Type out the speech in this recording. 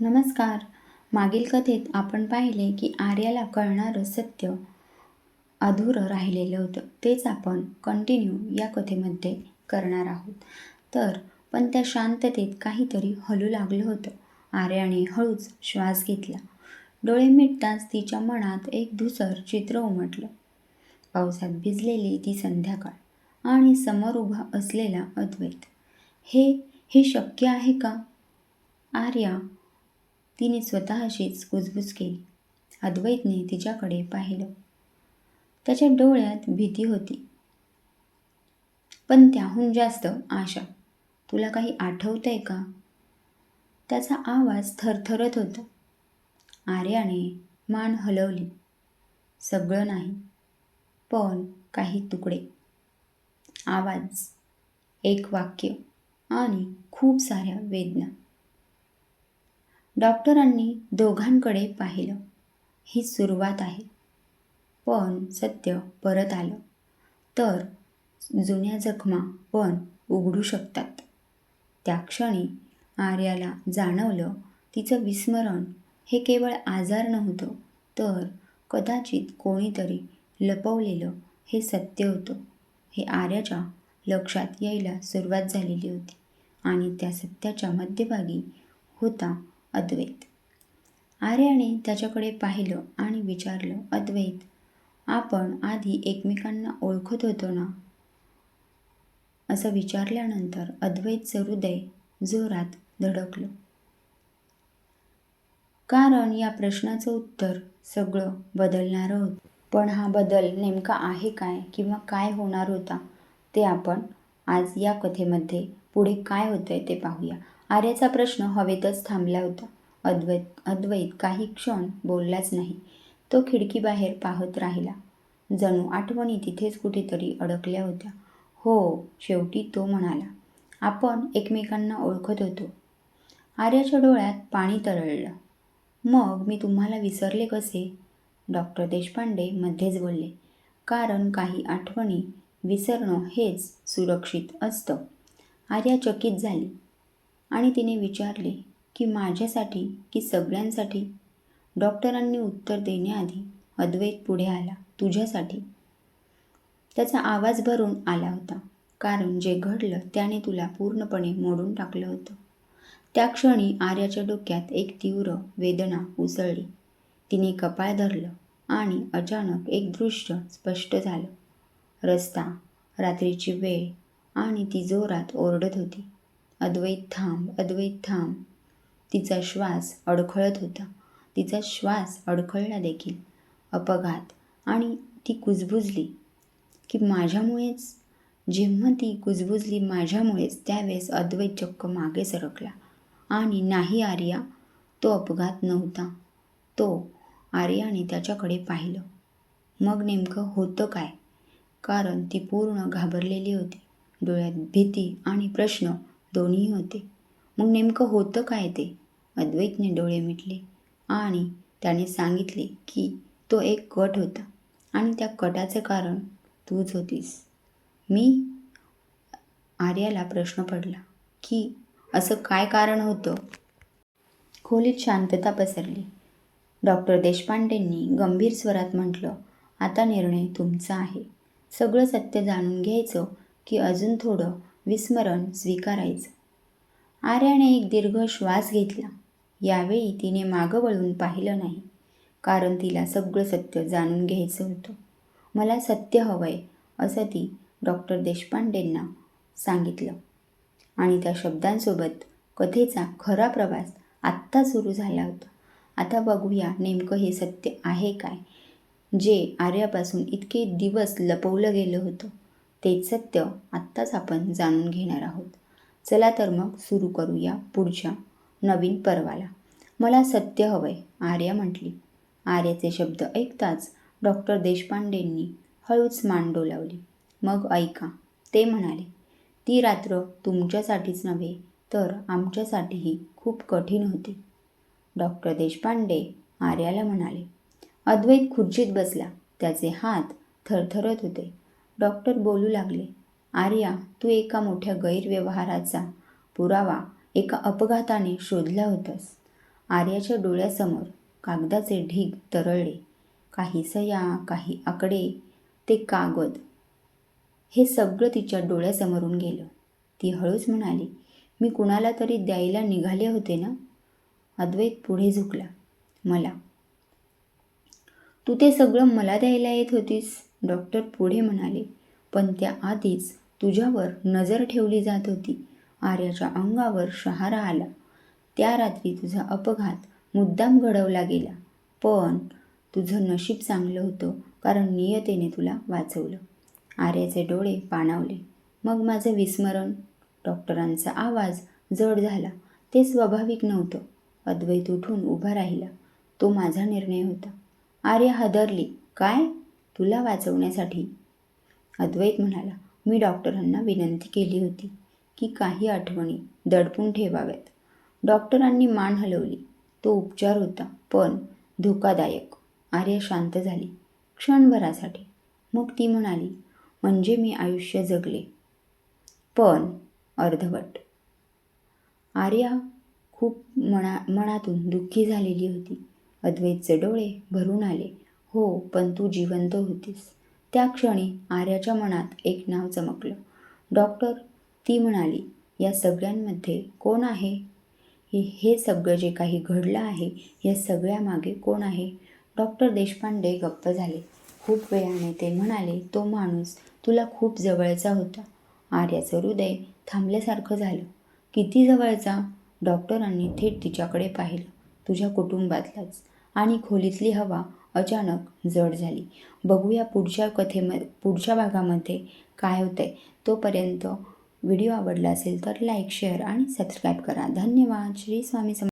नमस्कार. मागील कथेत आपण पाहिले की आर्याला कळणारं सत्य अधुरं राहिलेलं होतं. तेच आपण कंटिन्यू या कथेमध्ये करणार आहोत. तर पण त्या शांततेत काहीतरी हलू लागलं होतं. आर्याने हळूच श्वास घेतला. डोळे मिटताच तिच्या मनात एक धुसर चित्र उमटलं. पावसात भिजलेली ती संध्याकाळ आणि समोर उभा असलेला अद्वैत. हे हे शक्य आहे का? आर्या तिने स्वतःशीच कुजबुज केली. अद्वैतने तिच्याकडे पाहिलं. त्याच्या डोळ्यात भीती होती. पण त्याहून जास्त आशा. तुला काही आठवतंय का? त्याचा आवाज थरथरत होता. आर्याने मान हलवली. सगळं नाही पण काही तुकडे. आवाज एक वाक्य आणि खूप साऱ्या वेदना. डॉक्टरांनी दोघांकडे पाहिलं. ही सुरुवात आहे. पण सत्य परत आलं. तर जुन्या जखमा पण उघडू शकतात. त्या क्षणी आर्याला जाणवलं तिचं विस्मरण हे केवळ आजार नव्हतं तर कदाचित कोणीतरी लपवलेलं हे सत्य होतं. हे आर्याच्या लक्षात यायला सुरुवात झालेली होती आणि त्या सत्याच्या मध्यभागी होता अद्वैत. आर्याने त्याच्याकडे पाहिलं आणि विचारलं अद्वैत आपण आधी एकमेकांना ओळखत होतो ना? असं विचारल्यानंतर अद्वैतचं हृदय जोरात धडकलं. कारण या प्रश्नाचं उत्तर सगळं बदलणारं होतं. पण हा बदल नेमका आहे काय किंवा काय होणार होता ते आपण आज या कथेमध्ये पुढे काय होतंय ते पाहूया. आर्याचा प्रश्न हवेतच थांबला होता. अद्वैत अद्वैत काही क्षण बोललाच नाही. तो खिडकीबाहेर पाहत राहिला. जणू आठवणी तिथेच कुठेतरी अडकल्या होत्या. हो शेवटी तो म्हणाला आपण एकमेकांना ओळखत होतो. आर्याच्या डोळ्यात पाणी तरळलं. मग मी तुम्हाला विसरले कसे? डॉक्टर देशपांडे मध्येच बोलले. कारण काही आठवणी विसरणं हेच सुरक्षित असतं. आर्या चकित झाली. आणि तिने विचारले की माझ्यासाठी की सगळ्यांसाठी? डॉक्टरांनी उत्तर देण्याआधी अद्वैत पुढे आला. तुझ्यासाठी. त्याचा आवाज भरून आला होता. कारण जे घडलं त्याने तुला पूर्णपणे मोडून टाकलं होतं. त्या क्षणी आर्याच्या डोक्यात एक तीव्र वेदना उसळली. तिने कपाळ धरलं आणि अचानक एक दृश्य स्पष्ट झालं. रस्ता रात्रीची वेळ आणि ती जोरात ओरडत होती. अद्वैत थांब अद्वैत थांब. तिचा श्वास अडखळत होता. तिचा श्वास अडखळला देखील. अपघात. आणि ती कुजबुजली की माझ्यामुळेच? जेव्हा ती कुजबुजली माझ्यामुळेच त्यावेळेस अद्वैत चक्क मागे सरकला. आणि नाही आर्या. तो अपघात नव्हता. तो आर्याने त्याच्याकडे पाहिलं. मग नेमकं होतं काय? कारण ती पूर्ण घाबरलेली होती. डोळ्यात भीती आणि प्रश्न दोन्ही होते. मग नेमकं होतं काय ते? अद्वैतने डोळे मिटले आणि त्याने सांगितले की तो एक कट होता आणि त्या कटाचं कारण तूच होतीस. मी आर्याला प्रश्न पडला की असं काय कारण होतं? खोलीत शांतता पसरली. डॉक्टर देशपांडेंनी गंभीर स्वरात म्हटलं आता निर्णय तुमचा आहे. सगळं सत्य जाणून घ्यायचं की अजून थोडं विस्मरण स्वीकारायचं. आर्याने एक दीर्घ श्वास घेतला. यावेळी तिने मागं वळून पाहिलं नाही कारण तिला सगळं सत्य जाणून घ्यायचं होतं. मला सत्य हवंय असं ती डॉक्टर देशपांडेंना सांगितलं. आणि त्या शब्दांसोबत कथेचा खरा प्रवास आत्ता सुरू झाला होता. आता बघूया नेमकं हे सत्य आहे काय जे आर्यापासून इतके दिवस लपवलं गेलं होतं. तेच सत्य आत्ताच आपण जाणून घेणार आहोत. चला तर मग सुरू करूया पुढच्या नवीन पर्वाला. मला सत्य हवंय आर्या म्हटली. आर्याचे शब्द ऐकताच डॉक्टर देशपांडेंनी हळूच मान डोलावली. मग ऐका ते म्हणाले ती रात्र तुमच्यासाठीच नव्हे तर आमच्यासाठीही खूप कठीण होती. डॉक्टर देशपांडे आर्याला म्हणाले अद्वैत खुर्चीत बसला त्याचे हात थरथरत होते. डॉक्टर बोलू लागले आर्या तू एका मोठ्या गैरव्यवहाराचा पुरावा एका अपघाताने शोधला होतास. आर्याच्या डोळ्यासमोर कागदाचे ढीग तरळले. काही सया काही आकडे ते कागद. हे सगळं तिच्या डोळ्यासमोरून गेलं. ती हळूच म्हणाली मी कुणाला तरी द्यायला निघाले होते ना? अद्वैत पुढे झुकला मला. तू ते सगळं मला द्यायला येत होतीस? डॉक्टर पुढे म्हणाले पण त्याआधीच तुझ्यावर नजर ठेवली जात होती. आर्याच्या अंगावर शहारा आला. त्या रात्री तुझा अपघात मुद्दाम घडवला गेला. पण तुझं नशीब चांगलं होतं कारण नियतेने तुला वाचवलं. आर्याचे डोळे पाणावले. मग माझं विस्मरण? डॉक्टरांचा आवाज जड झाला. ते स्वाभाविक नव्हतं. अद्वैत उठून उभा राहिला. तो माझा निर्णय होता. आर्या हादरली. काय? तुला वाचवण्यासाठी? अद्वैत म्हणाला मी डॉक्टरांना विनंती केली होती की काही आठवणी दडपून ठेवाव्यात. डॉक्टरांनी मान हलवली. तो उपचार होता पण धोकादायक. आर्य शांत झाली क्षणभरासाठी. मग ती म्हणाली म्हणजे मी आयुष्य जगले. पण अर्धवट. आर्या खूप मना मनातून दुःखी झालेली होती. अद्वैतचे डोळे भरून आले. हो पण तू जिवंत होतीस. त्या क्षणी आर्याच्या मनात एक नाव चमकलं. डॉक्टर ती म्हणाली या सगळ्यांमध्ये कोण आहे? हे सगळं जे काही घडलं आहे या सगळ्यामागे कोण आहे? डॉक्टर देशपांडे गप्प झाले. खूप वेळाने ते म्हणाले तो माणूस तुला खूप जवळचा होता. आर्याचं हृदय थांबल्यासारखं झालं. किती जवळचा डॉक्टरांनी थेट तिच्याकडे पाहिलं. तुझ्या कुटुंबातलाच. आणि खोलीतली हवा अचानक जड झाली. बघूया पुढच्या कथेमध्ये पुढच्या भागामध्ये काय होतंय. तोपर्यंत व्हिडिओ आवडला असेल तर लाईक शेअर आणि सबस्क्राईब करा. धन्यवाद. श्री स्वामी सम